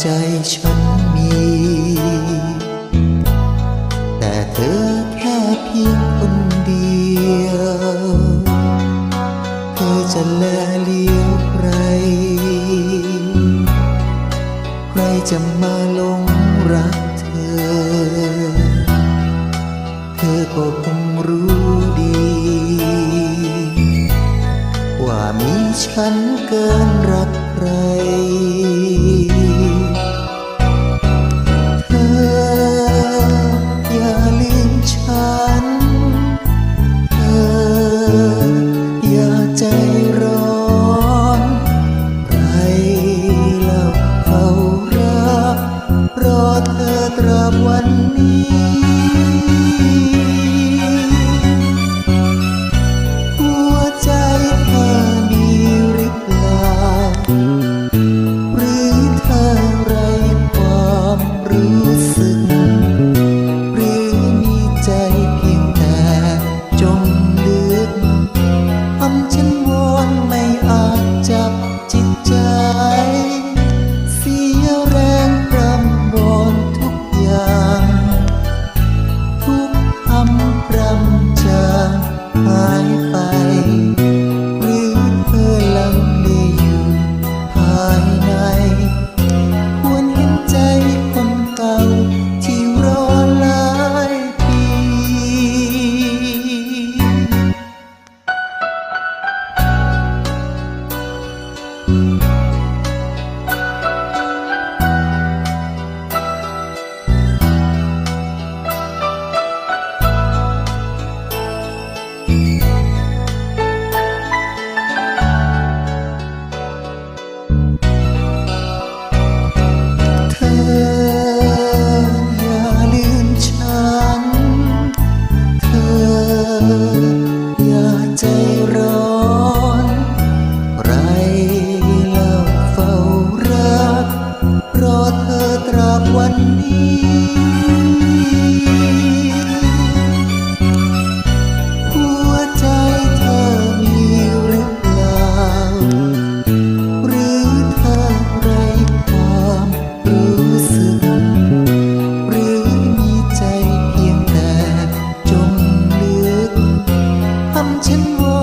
ใจฉันมี แต่เธอแค่เพียงคนเดียว เธอจะแลเลี้ยวใคร ใครจะมาลงรักเธอ เธอก็คงรู้ดี ว่ามีฉันเกินรักใคร อย่าใจร้อนใครเล่าเขารักรอเธอตราบวันนี้ chân more.